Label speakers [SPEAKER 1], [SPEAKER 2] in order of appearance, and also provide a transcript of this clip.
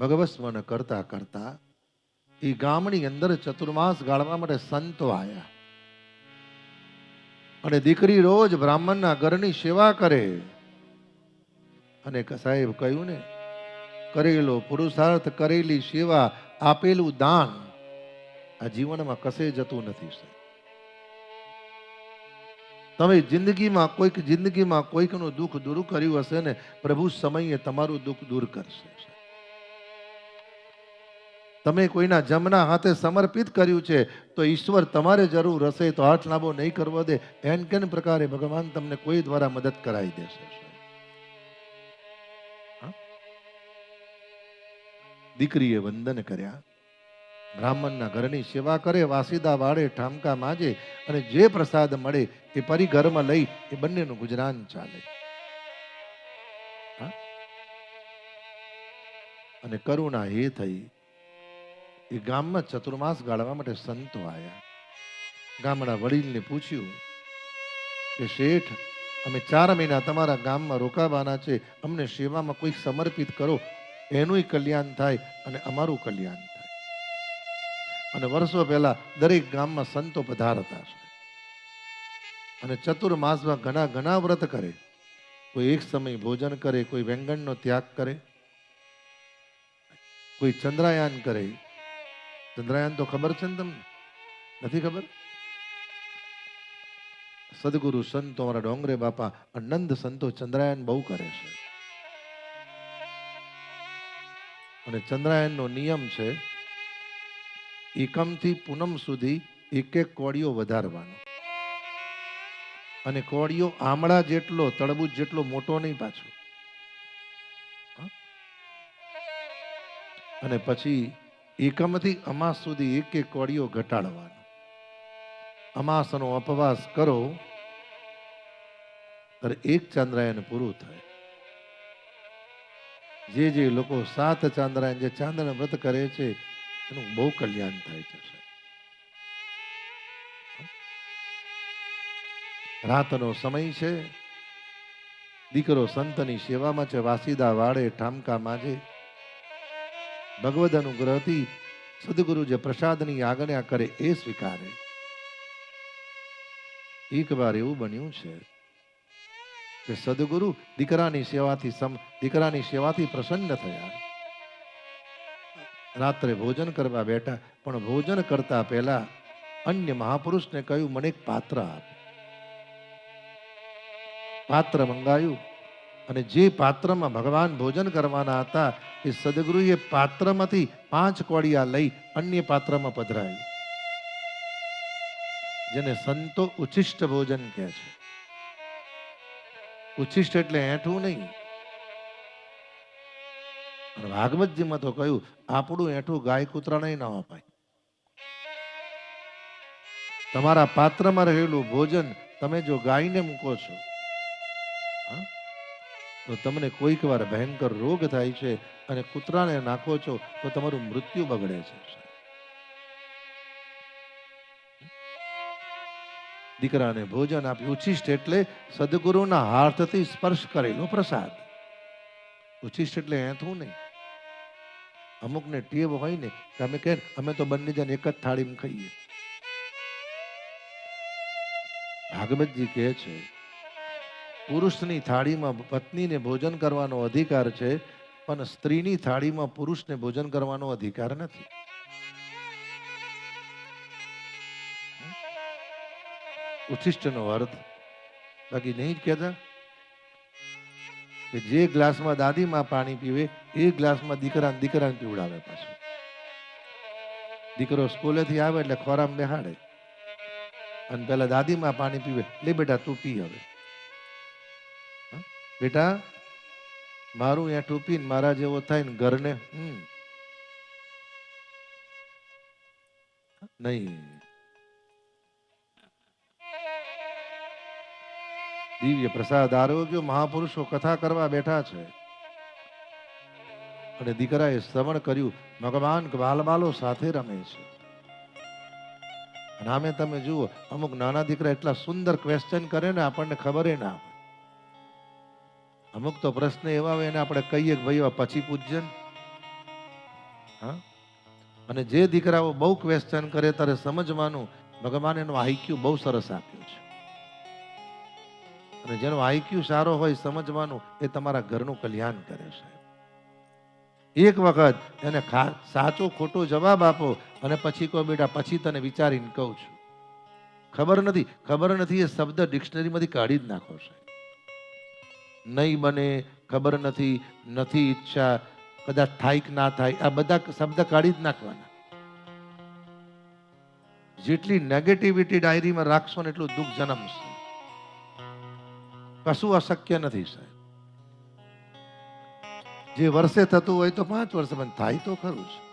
[SPEAKER 1] ભગવસ્મન કરતા કરતા એ ગામની અંદર ચતુર્માસ ગાળવા માટે સંતો આયા. અને દીકરી રોજ બ્રાહ્મણના ઘરની સેવા કરે. અને સાહેબ કહ્યું ને, કરેલો પુરુષાર્થ, કરેલી સેવા, આપેલું દાન આ જીવનમાં કશે જતું નથી તમે જિંદગીમાં કોઈક જિંદગીમાં કોઈકનું દુઃખ દૂર કર્યું હશે ને, પ્રભુ સમયે તમારું દુઃખ દૂર કરશે તમે કોઈના જમના હાથે સમર્પિત કર્યું છે, તો ઈશ્વર તમારે જરૂર હશે, તો હાથ લાંબો નહીં કરવો દે. એન કેન પ્રકારે ભગવાન તમને કોઈ દ્વારા મદદ કરાવી દેશે. દીકરીએ વંદન કર્યા. બ્રાહ્મણના ઘરની સેવા કરે, વાસીદા વાળે ઠામકા માજે, અને જે પ્રસાદ મળે એ પરિઘરમાં લઈ એ બંનેનું ગુજરાન ચાલે? અને કરુણા એ થઈ એ ગામમાં ચતુર્માસ ગાળવા માટે સંતો આવ્યા ગામના વડીલને પૂછ્યું કે, શેઠ, અમે ચાર મહિના તમારા ગામમાં રોકાવાના છે. અમને સેવામાં કોઈક સમર્પિત કરો. એનુંય કલ્યાણ થાય અને અમારું કલ્યાણ થાય. અને વર્ષો પહેલા દરેક ગામમાં સંતો પધારતા છે. અને ચતુર્માસમાં ઘણા ઘણા વ્રત કરે. કોઈ એક સમય ભોજન કરે, કોઈ વેંગણનો ત્યાગ કરે, કોઈ ચંદ્રાયાન કરે ચંદ્રાયાન તો ખબર છે ને તમને નથી ખબર સદગુરુ સંતો અમારા ડોંગરે બાપા અનંદ સંતો ચંદ્રયાન બહુ કરે છે અને ચંદ્રયાનનો નિયમ છે એકમથી પૂનમ સુધી એક એક કોળીઓ વધારવાનો અને કોળીઓ આમળા જેટલો તળબૂચ જેટલો મોટો નહીં પાછો અને પછી એકમથી અમાસ સુધી એક એક કોળીઓ ઘટાડવાનો. અમાસનો અપવાસ કરો, ત્યારે એક ચાંદ્રાયન પૂરું થાય. જે જે લોકો સાત ચાંદ્રાયન, જે ચાંદ્ર વ્રત કરે છે, એનું બહુ કલ્યાણ થાય છે રાતનો સમય છે, દીકરો સંતની સેવામાં છે, વાસીદા વાળે ઠામકા માજે ભગવદ અનુગ્રહથી સદગુરુ જે પ્રસાદની આજ્ઞા કરે એ સ્વીકારે. એક વાર એવું બન્યું છે કે સદગુરુ દીકરાની સેવાથી સમ, દીકરાની સેવાથી પ્રસન્ન થયા. રાત્રે ભોજન કરવા બેઠા, પણ ભોજન કરતા પહેલા અન્ય મહાપુરુષને કહ્યું, મને એક પાત્ર આપ. પાત્ર મંગાયું અને જે પાત્રમાં ભગવાન ભોજન કરવાના હતા, એ સદગુરુએ પાત્રમાંથી પાંચ કોડિયા લઈ અન્ય પાત્રમાં પધરાયું જેને સંતો ઉચ્છિષ્ટ ભોજન કહે છે. ઉચ્છિષ્ટ એટલે એઠું નહીં. ભાગવતજીમાં તો કહ્યું, આપણું એઠું ગાય કૂતરાને ન અપાય તમારા પાત્રમાં રહેલું ભોજન તમે જો ગાયને મૂકો છો તો તમને કોઈક વાર ભયંકર રોગ થાય છે અને કૂતરાને નાખો છો, તો તમારું મૃત્યુ બગડે છે. દીકરાને ભોજન આપ્યું ઉચ્છિષ્ટ એટલે સદગુરુના હાથથી સ્પર્શ કરેલો પ્રસાદ. ઉચ્છિષ્ટ એટલે એથું નહીં. અમુકને ટેવ હોય ને અમે કહે અમે તો બંને જણ એક જ થાળીમાં ખાઈએ. ભાગવતજી કહે છે પુરુષની થાળીમાં પત્નીને ભોજન કરવાનો અધિકાર છે, પણ સ્ત્રીની થાળીમાં પુરુષને ભોજન કરવાનો અધિકાર નથી. ઉચ્છિષ્ટનો અર્થ, બાકી નહીં જ કહેતા? કે જે ગ્લાસમાં દાદીમાં પાણી પીવે, એ ગ્લાસમાં દીકરા દીકરાને પીવડાવે પાછું. દીકરો સ્કૂલેથી આવે એટલે ખોરામ બેહાડે. અને પેલા દાદીમાં પાણી પીવે, લે બેટા તું પી હવે? બેટા, મારું એઠું પીને મારા જેવો થાય ને ઘરને નહીં. દિવ્ય પ્રસાદ આરોગ્ય મહાપુરુષો કથા કરવા બેઠા છે. અને દીકરાએ શ્રવણ કર્યું, ભગવાન બાલબાલો સાથે રમે છે. અને આમે તમે જુઓ, અમુક નાના દીકરા એટલા સુંદર ક્વેશ્ચન કરે ને આપણને ખબર ના અમુક તો પ્રશ્ન એવા હોય એને આપણે કહીએ કે ભાઈ પછી પૂછજે ને. હા? અને જે દીકરાઓ બહુ ક્વેશ્ચન કરે ત્યારે સમજવાનું ભગવાન એનો આઈક્યુ બહુ સરસ આપ્યો છે. અને જેનો આઈક્યુ સારો હોય સમજવાનું એ તમારા ઘરનું કલ્યાણ કરે છે. એક વખત એને સાચો ખોટો જવાબ આપો અને પછી કહો, બેટા, પછી તને વિચારીને કહું છું. ખબર નથી ખબર નથી એ શબ્દ ડિક્શનરીમાંથી કાઢી જ નાખો છે નહીં બને, ખબર નથી નથી ઈચ્છા, કદાચ થાય કે ના થાય, આ બધા શબ્દ કાઢી જ નાખવાના. જેટલી નેગેટિવિટી ડાયરીમાં રાખશો ને એટલું દુઃખ જન્મશે. કશું અશક્ય નથી સાહેબ. જે વર્ષે થતું હોય તો પાંચ વર્ષ, પણ થાય તો ખરું જ.